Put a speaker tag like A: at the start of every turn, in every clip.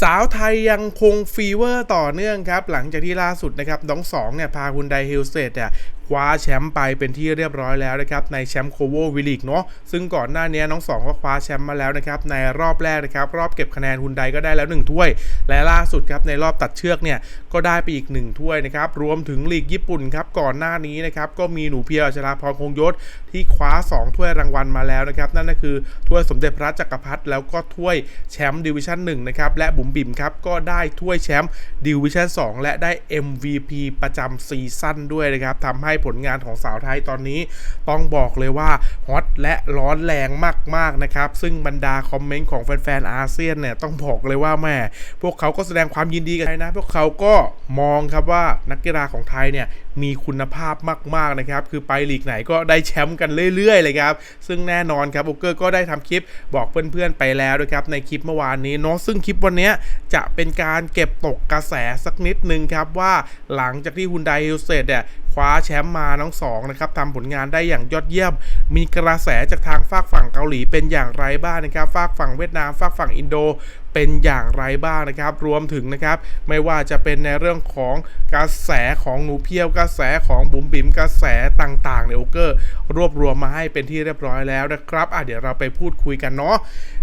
A: สาวไทยยังคงฟีเวอร์ต่อเนื่องครับ หลังจากที่ล่าสุดนะครับน้องสองเนี่ยพาคุณไดฮิลเตดเนี่ยคว้าแชมป์ไปเป็นที่เรียบร้อยแล้วนะครับในแชมป์โคโววิลิกเนาะซึ่งก่อนหน้านี้น้องสองก็คว้าแชมป์มาแล้วนะครับในรอบแรกนะครับรอบเก็บคะแนนฮุนไดก็ได้แล้ว 1 ถ้วย และล่าสุดครับในรอบตัดเชือกเนี่ยก็ได้ไปอีก 1 ถ้วยนะครับรวมถึงลีกญี่ปุ่นครับก่อนหน้านี้นะครับก็มีหนูเพียวชราพรคงยศที่คว้า 2 ถ้วยรางวัลมาแล้วนะครับนั่นก็คือถ้วยสมเด็จพระจักรพรรดิแล้วก็ถ้วยแชมป์ดิวิชั่น1นะครับและบุ๋มบิ๋มครับก็ได้ถ้วยแชมป์ดิวิชั่น2และได้ MVP ประจำซีซั่นด้วยนะครับทำให้ผลงานของสาวไทยตอนนี้ ต้องบอกเลยว่าฮอตและร้อนแรงมากๆนะครับ ซึ่งบรรดาคอมเมนต์ของแฟนๆอาเซียนเนี่ยต้องบอกเลยว่าแม่พวกเขาก็แสดงความยินดีกันนะ พวกเขาก็มองครับว่านักกีฬาของไทยเนี่ยมีคุณภาพมากๆนะครับ คือไปลีกไหนก็ได้แชมป์กันเรื่อยๆเลยครับ ซึ่งแน่นอนครับโอเกอร์ก็ได้ทำคลิปบอกเพื่อนๆไปแล้วนะครับในคลิปเมื่อวานนี้เนาะซึ่งคลิปวันนี้จะเป็นการเก็บตกกระแสสักนิดนึงครับว่าหลังจากที่ฮุนไดฮิลเซตเนี่ย ว้าแชมป์มาน้องสองนะครับทำผลงานได้อย่างยอดเยี่ยม มีกระแสจากทางฝากฝั่งเกาหลีเป็นอย่างไรบ้างนะครับฝากฝั่งเวียดนามฝากฝั่งอินโดเป็นอย่างไรบ้างนะครับ รวมถึงนะครับ ไม่ว่าจะเป็นในเรื่องของกระแสของหนูเพียวกระแสของบุ๋มบิ๋มกระแสต่างๆเนี่ยโอเกอร์รวบรวมมาให้เป็นที่เรียบร้อยแล้วนะครับอะเดี๋ยวเราไปพูดคุยกันเนาะ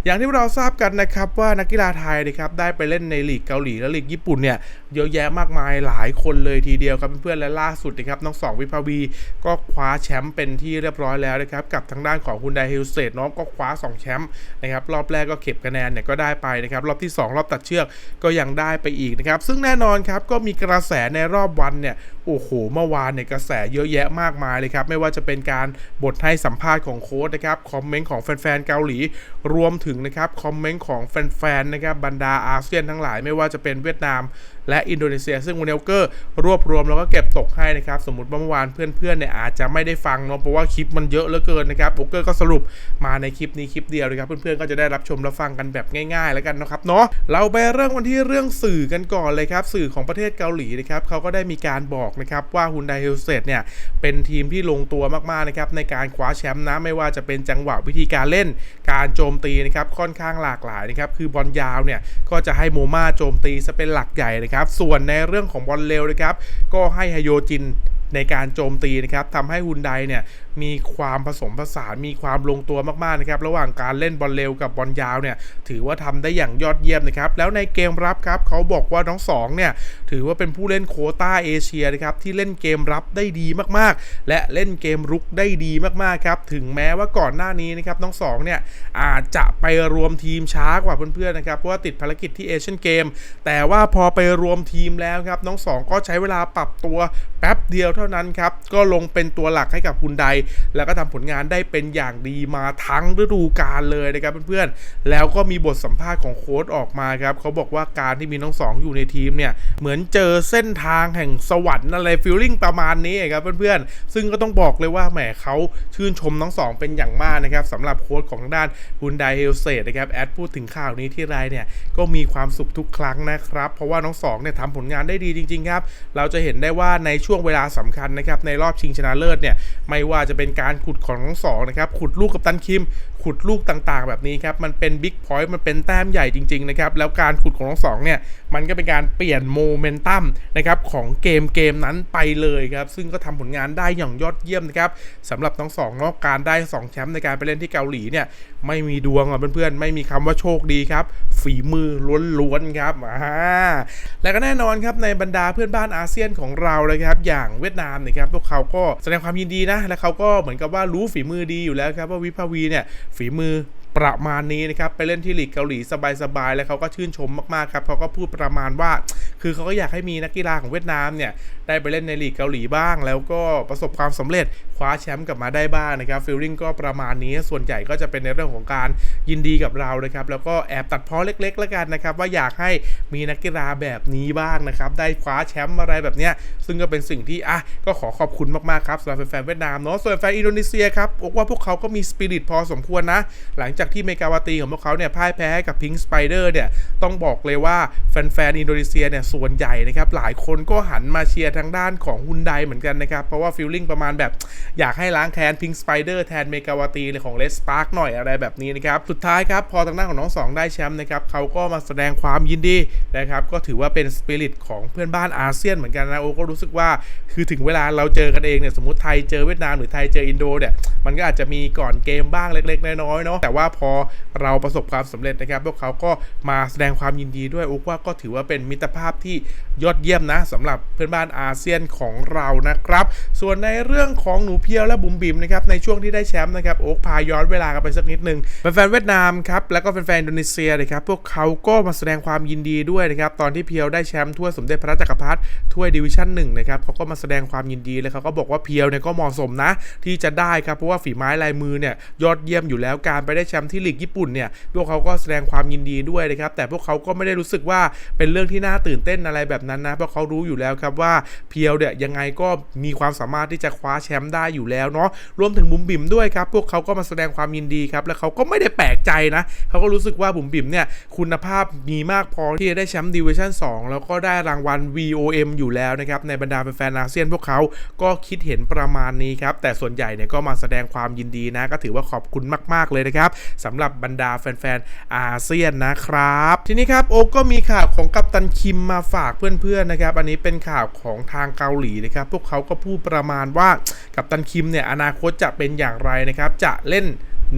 A: อย่างที่เราทราบกันนะครับว่านักกีฬาไทยนะครับได้ไปเล่นในลีกเกาหลีและลีกญี่ปุ่นเนี่ย เยอะแยะมากมายหลายคนเลยทีเดียวครับเพื่อนๆและล่าสุดนะครับน้องสองวิภาวีก็คว้าแชมป์เป็นที่เรียบร้อยแล้วนะครับกับทางด้านของคุณไดฮิลเซตน้องก็คว้า 2 แชมป์นะครับรอบแรกก็เก็บคะแนนเนี่ยก็ได้ไปนะครับรอบที่ 2 รอบตัดเชือกก็ยังได้ไปอีกนะครับซึ่งแน่นอนครับก็มีกระแสในรอบวันเนี่ยโอ้โหเมื่อวานเนี่ยกระแสเยอะแยะมากมายเลยครับไม่ว่าจะเป็นการบทให้สัมภาษณ์ของโค้ชนะครับคอมเมนต์ของแฟนๆเกาหลี รวมถึงนะครับคอมเมนต์ของแฟนๆนะครับบรรดาอาเซียนทั้งหลาย ไม่ว่าจะเป็นเวียดนาม และอินโดนีเซีย ซึ่งวันนี้เกอร์รวบรวมแล้วก็เก็บตกให้นะครับสมมติว่าเมื่อวานเพื่อนๆเนี่ยอาจจะไม่ได้ฟังเนาะเพราะว่าคลิปมันเยอะเหลือเกินนะครับโอเกอร์ก็สรุปมาในคลิปนี้คลิปเดียวนะครับเพื่อนๆก็จะได้รับชมรับฟังกันแบบง่าย ๆ แล้วกันนะครับเนาะเราไปเริ่มกันที่เรื่องสื่อกันก่อนเลยครับสื่อของประเทศเกาหลีนะครับเขาก็ได้มีการบอกนะครับว่าฮุนไดเฮลเซตเนี่ยเป็นทีมที่ลงตัวมากๆนะครับในการคว้าแชมป์นะไม่ว่าจะเป็นจังหวะวิธีการเล่นการโจมตีนะครับค่อนข้างหลากหลายนะครับคือบอลยาวเนี่ยก็จะให้โมมาโจมตีจะเป็นหลักใหญ่นะครับส่วนในเรื่องของบอลเร็วนะครับก็ให้ฮโยจินในการโจมตีนะครับทำให้ฮุนไดเนี่ย มีความผสมผสานมีความลงตัวมากๆนะครับระหว่างการเล่นบอลเร็วกับบอลยาวเนี่ยถือว่าทำได้อย่างยอดเยี่ยมนะครับแล้วในเกมรับครับเขาบอกว่าน้องสองเนี่ยถือว่าเป็นผู้เล่นโคต้าเอเชียนะครับที่เล่นเกมรับได้ดีมากๆ และเล่นเกมรุกได้ดีมากๆครับถึงแม้ว่าก่อนหน้านี้นะครับน้องสองเนี่ยอาจจะไปรวมทีมช้ากว่าเพื่อนๆนะครับเพราะว่าติดภารกิจที่เอเชียนเกมแต่ว่าพอไปรวมทีมแล้วครับน้องสองก็ใช้เวลาปรับตัวแป๊บเดียวเท่านั้นครับก็ลงเป็นตัวหลักให้กับฮุนไดแล้วก็ทำผลงานได้เป็นอย่างดีมาทั้งฤดูกาลเลยนะครับเพื่อนๆ แล้วก็มีบทสัมภาษณ์ของโค้ชออกมาครับเขาบอกว่าการที่มีน้องสองอยู่ในทีมเนี่ย เหมือนเจอเส้นทางแห่งสวรรค์อะไรฟีลลิ่งประมาณนี้ครับเพื่อนๆ ซึ่งก็ต้องบอกเลยว่าแหมเขาชื่นชมน้องสองเป็นอย่างมากนะครับสำหรับโค้ชของด้านฮุนไดเฮลเซตนะครับแอดพูดถึงข่าวนี้ที่ไรเนี่ยก็มีความสุขทุกครั้งนะครับ เพราะว่าน้องสองเนี่ยทำผลงานได้ดีจริงๆครับเราจะเห็นได้ว่าในช่วงเวลาสำคัญนะครับในรอบชิงชนะเลิศเนี่ยไม่ว่าจะเป็นการขุดของทั้งสองนะครับ ขุดลูกกับตันคิม ขุดลูกต่างๆ แบบนี้ครับ มันเป็นบิ๊กพอยต์มันเป็นแต้มใหญ่จริงๆนะครับ แล้วการขุดของทั้งสองเนี่ย มันก็เป็นการเปลี่ยนโมเมนตัมนะครับของเกมเกมนั้นไปเลยครับ ซึ่งก็ทำผลงานได้อย่างยอดเยี่ยมนะครับสำหรับทั้งสองเนาะการได้ 2 แชมป์ในการไปเล่นที่เกาหลีเนี่ยไม่มีดวงอะเพื่อนๆไม่มีคำว่าโชคดีครับ ฝีมือล้วนๆครับอ่าและก็แน่นอนครับในบรรดาเพื่อนบ้านอาเซียนของเราเลยครับ อย่างเวียดนามนี่ยครับพวกเขาก็แสดงความยินดีนะและเขาก็เหมือนกับว่ารู้ฝีมือดีอยู่แล้วครับว่าวิภาวีเนี่ยฝีมือประมาณนี้นะครับ ไปเล่นที่ลีกเกาหลีสบายๆ แล้วเขาก็ชื่นชมมากๆ ครับเขาก็พูดประมาณว่า คือเขาก็อยากให้มีนักกีฬาของเวียดนามเนี่ยได้ไปเล่นในลีกเกาหลีบ้าง แล้วก็ประสบความสำเร็จคว้าแชมป์กลับมาได้บ้างนะครับฟิลลิ่งก็ประมาณนี้ส่วนใหญ่ก็จะเป็นในเรื่องของการยินดีกับเรานะครับแล้วก็แอบตัดพ้อเล็กๆแล้วกันนะครับว่าอยากให้มีนักกีฬาแบบนี้บ้างนะครับได้คว้าแชมป์อะไรแบบเนี้ยซึ่งก็เป็นสิ่งที่อะก็ขอขอบคุณมากๆครับสำหรับแฟนๆเวียดนามเนาะส่วนแฟนอินโดนีเซียครับบอกว่าพวกเขาก็มีสปิริตพอสมควรนะ หลังจากที่เมกาวาตีของพวกเขาเนี่ยพ่ายแพ้ให้กับพิง k ์สไปเดอร์เนี่ยต้องบอกเลยว่าแฟนๆอินโดนีเซียเนี่ยส่วนใหญ่นะครับหลายคนก็หันมาเชียร์ทางด้านของฮุนไดเหมือนกันนะครับเพราะว่าฟีลลิ่งประมาณแบบอยากให้ล้างแค้นพิง k ์สไปเดอร์แทนเมกาวาตีเลยของเลสปาร์กหน่อยอะไรแบบนี้นะครับสุดท้ายครับพอทางด้านของน้องสองได้แชมป์นะครับเขาก็มาแสดงความยินดีนะครับก็ถือว่าเป็นสปิริตของเพื่อนบ้านอาเซียนเหมือนกันนะโอก็รู้สึกว่าคือถึงเวลาเราเจอกันเองเนี่ยสมมติไทยเจอเวียดนามหรือไทยเจออินโดเนี่ยมันก็อาจจะมีก่อนเกมบ้างเล็ก ๆ น้อยๆเนาะแต่ว่าพอเราประสบความสำเร็จนะครับพวกเขาก็มาแสดงความยินดีด้วยโอ๊กว่าก็ถือว่าเป็นมิตรภาพที่ยอดเยี่ยมนะสำหรับเพื่อนบ้านอาเซียนของเรานะครับ ส่วนในเรื่องของหนูเพียวและบุ๋มบิมนะครับในช่วงที่ได้แชมป์นะครับโอ๊กพาย้อนเวลากันไปสักนิดหนึ่งแฟนๆเวียดนามครับแล้วก็แฟนๆอินโดนีเซียนะครับพวกเขาก็มาแสดงความยินดีด้วยนะครับตอนที่เพียวได้แชมป์ถ้วยสมเด็จพระจักรพรรดิถ้วยดิวิชั่นหนึ่งนะครับเขาก็มาแสดงความยินดีเลยเขาก็บอกว่าเพียวเนี่ยก็เหมาะสมนะ ที่จะได้ครับเพราะว่าฝีไม้ลายมือเนี่ยยอดเยี่ยมอยู่แล้วการไปได้แชมป์ที่ลีกญี่ปุ่นเนี่ยพวกเขาก็แสดงความยินดีด้วยนะครับแต่พวกเขาก็ไม่ได้รู้สึกว่าเป็นเรื่องที่น่าตื่นเต้นอะไรแบบนั้นนะเพราะเขารู้อยู่แล้วครับว่าเพียวเนี่ยยังไงก็มีความสามารถที่จะคว้าแชมป์ได้อยู่แล้วเนาะรวมถึงบุ๋มบิ๋มด้วยครับ พวกเขาก็มาแสดงความยินดีครับแล้วเขาก็ไม่ได้แปลกใจนะเขาก็รู้สึกว่าบุ๋มบิ๋มเนี่ยคุณภาพมีมากพอที่จะได้แชมป์ดิวิชั่น2แล้วก็ได้รางวัล VOM อยู่แล้วนะครับในบรรดาแฟนๆอาเซียนพวกเขาก็คิดเห็นประมาณนี้ครับแต่ส่วนใหญ่เนี่ยก็มาแสดงความยินดีนะก็ถือว่าขอบคุณมาก ๆ เลยนะครับสำหรับบรรดาแฟนๆอาเซียนนะครับ ทีนี้ครับโอ๊กก็มีข่าวของกัปตันคิมมาฝากเพื่อนๆนะครับ อันนี้เป็นข่าวของทางเกาหลีนะครับ พวกเขาก็พูดประมาณว่ากับตันคิมเนี่ยอนาคตจะเป็นอย่างไรนะครับ จะเล่น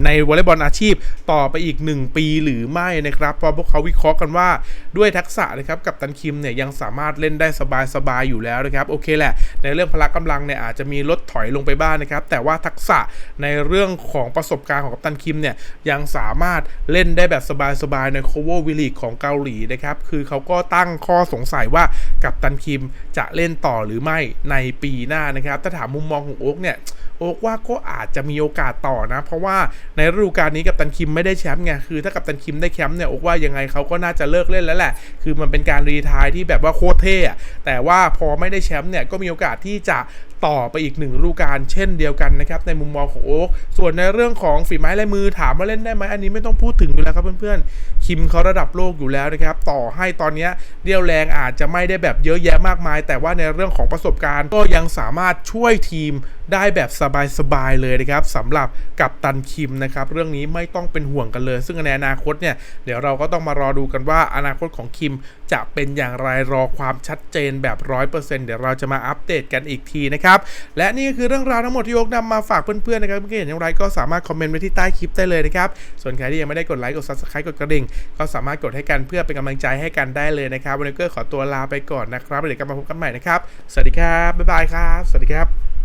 A: ในวอลเลย์บอลอาชีพต่อไปอีก 1 ปีหรือไม่นะครับเพราะพวกเขาวิเคราะห์กันว่าด้วยทักษะนะครับกับตันคิมเนี่ยยังสามารถเล่นได้สบายๆอยู่แล้วนะครับโอเคแหละ ในเรื่องพละกำลังเนี่ยอาจจะมีลดถอยลงไปบ้างนนะครับ แต่ว่าทักษะในเรื่องของประสบการณ์ของกัปตันคิมเนี่ยยังสามารถเล่นได้แบบสบายๆในโคโวอร์วิลีกของเกาหลีนะครับคือเขาก็ตั้งข้อสงสัยว่ากัปตันคิมจะเล่นต่อหรือไม่ในปีหน้านะครับถ้าถามมุมมองของโอ๊กเนี่ย โอ๊กว่าก็อาจจะมีโอกาสต่อนะ เพราะว่าในฤดูกาลนี้กับตันคิมไม่ได้แชมป์ไงคือถ้ากับตันคิมได้แชมป์เนี่ยโอ๊กว่ายังไงเขาก็น่าจะเลิกเล่นแล้วแหละ คือมันเป็นการรีทายที่แบบว่าโคตรเท่แต่ว่าพอไม่ได้แชมป์เนี่ยก็มีโอกาสที่จะต่อไปอีกหนึ่งฤดูกาลเช่นเดียวกันนะครับในมุมมองของโอ๊กส่วนในเรื่องของฝีไม้ลายมือถามว่าเล่นได้ไหมอันนี้ไม่ต้องพูดถึงอยู่แล้วครับเพื่อนๆคิมเขาระดับโลกอยู่แล้วนะครับต่อให้ตอนนี้เรี่ยวแรงอาจจะไม่ได้แบบเยอะแยะมากมาย แต่ว่าในเรื่องของประสบการณ์ก็ยังสามารถช่วยทีมได้แบบสบายๆเลยนะครับสำหรับกับตันคิมนะครับเรื่องนี้ไม่ต้องเป็นห่วงกันเลย ซึ่งในอนาคตเนี่ยเดี๋ยวเราก็ต้องมารอดูกันว่าอนาคตของคิมจะเป็นอย่างไรรอความชัดเจนแบบ 100%เดี๋ยวเราจะมาอัปเดตกันอีกทีนะครับและนี่ก็คือเรื่องราวทั้งหมดที่โยกนำมาฝากเพื่อนๆนะครับเมื่อกี้เห็นอย่างไรก็สามารถคอมเมนต์ไว้ที่ใต้คลิปได้เลยนะครับส่วนใครที่ยังไม่ได้กดไลค์กด subscribe กดกระดิ่งก็สามารถกดให้กันเพื่อเป็นกำลังใจให้กันได้เลยนะครับวันนี้ก็ขอตัวลาไปก่อนนะครับเดี๋ยวกลับมาพบกันใหม่นะครับสวัสดีครับบ๊ายบายครับสวัสดีครับ